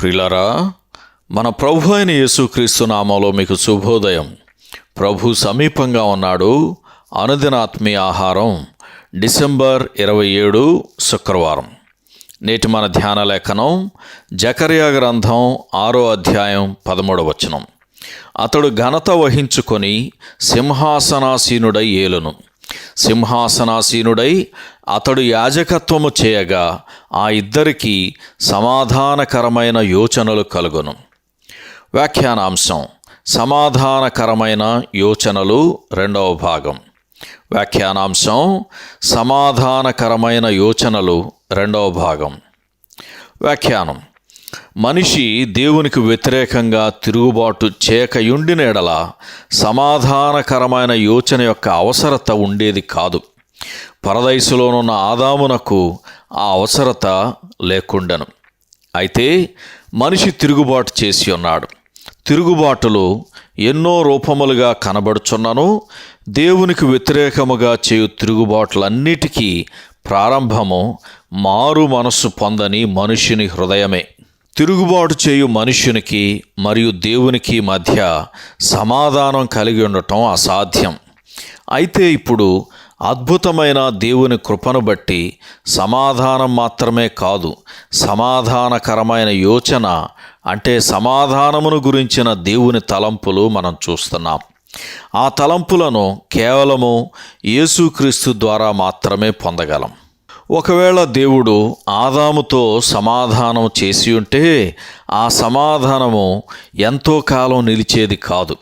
ప్రిలరా మన ప్రభు అయిన యేసుక్రీస్తు నామంలో మీకు శుభోదయం. ప్రభు సమీపంగా ఉన్నాడు. అనుదినాత్మీయ ఆహారం డిసెంబర్ ఇరవై ఏడు శుక్రవారం. నేటి మన ధ్యాన లేఖనం జకర్యా గ్రంథం ఆరో అధ్యాయం పదమూడవ వచనం. అతడు ఘనత వహించుకొని సింహాసనాసీనుడై ఏలును. సింహాసనాసీనుడై అతడు యాజకత్వము చేయగా ఆ ఇద్దరికీ సమాధానకరమైన యోచనలు కలుగును. వ్యాఖ్యానాంశం సమాధానకరమైన యోచనలు రెండవ భాగం. వ్యాఖ్యానాంశం సమాధానకరమైన యోచనలు రెండవ భాగం. వ్యాఖ్యానం మనిషి దేవునికి వ్యతిరేకంగా తిరుగుబాటు చేయకయుండిన ఎడల సమాధానకరమైన యోచన యొక్క అవసరత ఉండేది కాదు. పరదైసులోనున్న ఆదామునకు ఆ అవసరత లేకుండెను. అయితే మనిషి తిరుగుబాటు చేసి ఉన్నాడు. తిరుగుబాటులు ఎన్నో రూపములుగా కనబడుచున్నను. దేవునికి వ్యతిరేకముగా చేయు తిరుగుబాటులన్నిటికీ ప్రారంభము మారు మనస్సు పొందని మనుషుని హృదయమే. తిరుగుబాటు చేయు మనుష్యునికి మరియు దేవునికి మధ్య సమాధానం కలిగి ఉండటం అసాధ్యం. అయితే ఇప్పుడు అద్భుతమైన దేవుని కృపను బట్టి సమాధానం మాత్రమే కాదు సమాధానకరమైన యోచన అంటే సమాధానమును గురించిన దేవుని తలంపులు మనం చూస్తున్నాం. ఆ తలంపులను కేవలము యేసుక్రీస్తు ద్వారా మాత్రమే పొందగలం. ఒకవేళ దేవుడు ఆదాముతో సమాధానం చేసి ఉంటే ఆ సమాధానము ఎంతో కాలం నిలిచేది కాదు.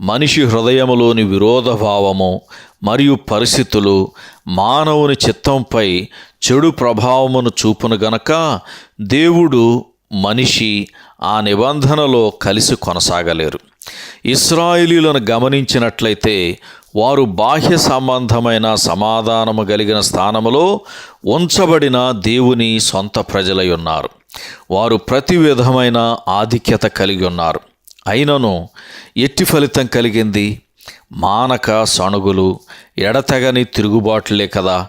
మనిషి హృదయములోని విరోధభావము మరియు పరిస్థితులు మానవుని చిత్తంపై చెడు ప్రభావమును చూపును గనక దేవుడు మనిషి ఆ నిబంధనలో కలిసి కొనసాగలేరు. ఇస్రాయిలీలను గమనించినట్లయితే వారు బాహ్య సంబంధమైన సమాధానము కలిగిన స్థానములో ఉంచబడిన దేవుని సొంత ప్రజలై ఉన్నారు. వారు ప్రతి విధమైన ఆధిక్యత కలిగి ఉన్నారు. అయినను ఎట్టి ఫలితం కలిగింది? మానక సణుగులు ఎడతెగని తిరుగుబాట్లే కదా.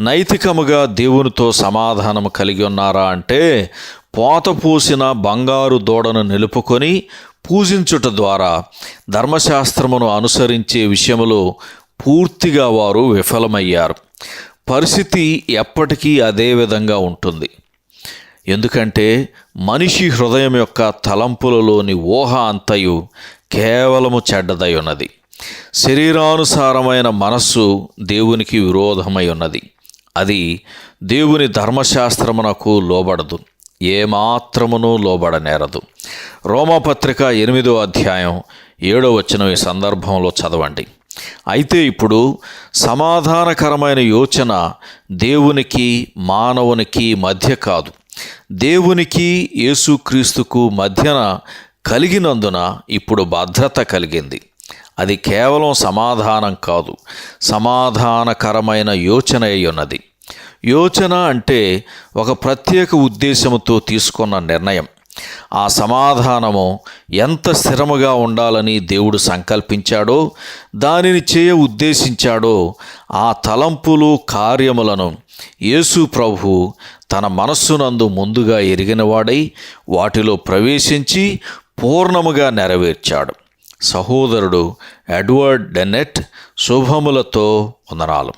నైతికముగా దేవునితో సమాధానము కలిగి ఉన్నారా అంటే పోత పూసిన బంగారు దూడను నిలుపుకొని పూజించుట ద్వారా ధర్మశాస్త్రమును అనుసరించే విషయంలో పూర్తిగా వారు విఫలమయ్యారు. పరిస్థితి ఎప్పటికీ అదే విధంగా ఉంటుంది. ఎందుకంటే మనిషి హృదయం యొక్క తలంపులలోని ఊహ అంతయు కేవలము చెడ్డదై ఉన్నది శరీరానుసారమైన మనస్సు దేవునికి విరోధమై ఉన్నది అది దేవుని ధర్మశాస్త్రమునకు లోబడదు. ఏమాత్రమును లోబడనేరదు. రోమపత్రిక ఎనిమిదో అధ్యాయం ఏడో వచ్చిన ఈ సందర్భంలో చదవండి. అయితే ఇప్పుడు సమాధానకరమైన యోచన దేవునికి మానవునికి మధ్య కాదు. దేవునికి యేసుక్రీస్తుకు మధ్యన కలిగినందున ఇప్పుడు భద్రత కలిగింది. అది కేవలం సమాధానం కాదు సమాధానకరమైన యోచన అయి ఉన్నది. యోచన అంటే ఒక ప్రత్యేక ఉద్దేశంతో తీసుకున్న నిర్ణయం. ఆ సమాధానము ఎంత స్థిరముగా ఉండాలని దేవుడు సంకల్పించాడో దానిని చేయ ఉద్దేశించాడో ఆ తలంపులు కార్యములను యేసు ప్రభు తన మనస్సునందు ముందుగా ఎరిగినవాడై వాటిలో ప్రవేశించి పూర్ణముగా నెరవేర్చాడు. సహోదరుడు ఎడ్వర్డ్ డెన్నెట్ శుభములతో వందనాలు.